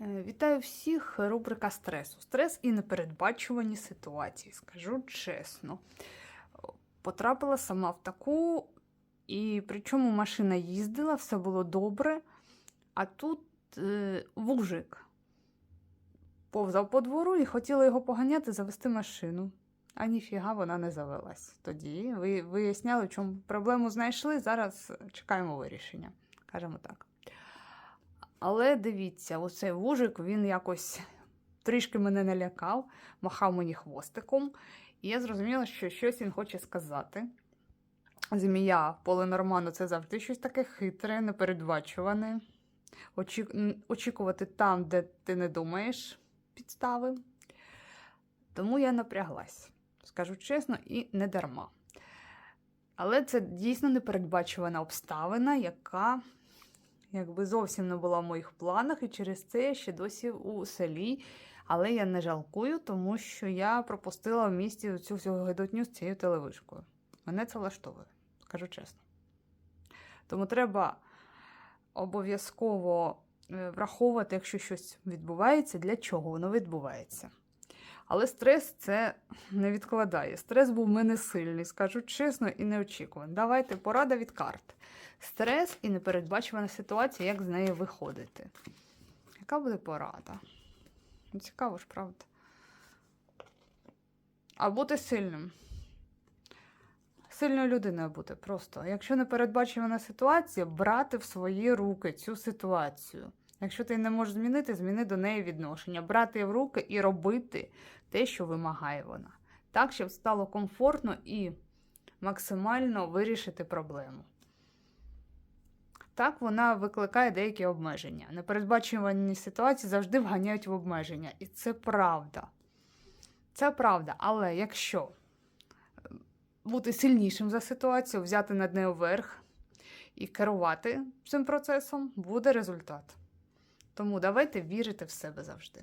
Е, Вітаю всіх. Рубрика стресу. Стрес і непередбачувані ситуації. Скажу чесно. Потрапила сама в таку, і причому машина їздила, все було добре. А тут е, вужик повзав по двору і хотіла його поганяти, завести машину. А ніфіга вона не завелась. Тоді ви виясняли, в чому проблему знайшли. Зараз чекаємо вирішення. Кажемо так. Але дивіться, оцей вужик він якось трішки мене налякав, махав мені хвостиком, і я зрозуміла, що щось він хоче сказати. Змія Поленорману це завжди щось таке хитре, непередбачуване. Очі... Очікувати там, де ти не думаєш підстави. Тому я напряглась, скажу чесно, і не дарма. Але це дійсно непередбачувана обставина, яка якби зовсім не була в моїх планах, і через це я ще досі у селі. Але я не жалкую, тому що я пропустила в місті цю всю гидотню з цією телевишкою. Мене це влаштовує, скажу чесно. Тому треба обов'язково е, враховувати, якщо щось відбувається, для чого воно відбувається. Але стрес це не відкладає. Стрес був мене сильний, скажу чесно і неочікуваний. Давайте порада від карт. Стрес і непередбачувана ситуація, як з неї виходити. Яка буде порада? Ну, Цікаво ж, правда? А бути сильним. Сильною людиною бути просто. Якщо непередбачувана ситуація, брати в свої руки цю ситуацію. Якщо ти не можеш змінити, зміни до неї відношення, брати в руки і робити те, що вимагає вона. Так, щоб стало комфортно і максимально вирішити проблему. Так, вона викликає деякі обмеження. Непередбачувані ситуації завжди вганяють в обмеження. І це правда. Це правда. Але якщо е, бути сильнішим за ситуацію, взяти над нею верх і керувати цим процесом, буде результат. Тому давайте вірити в себе завжди.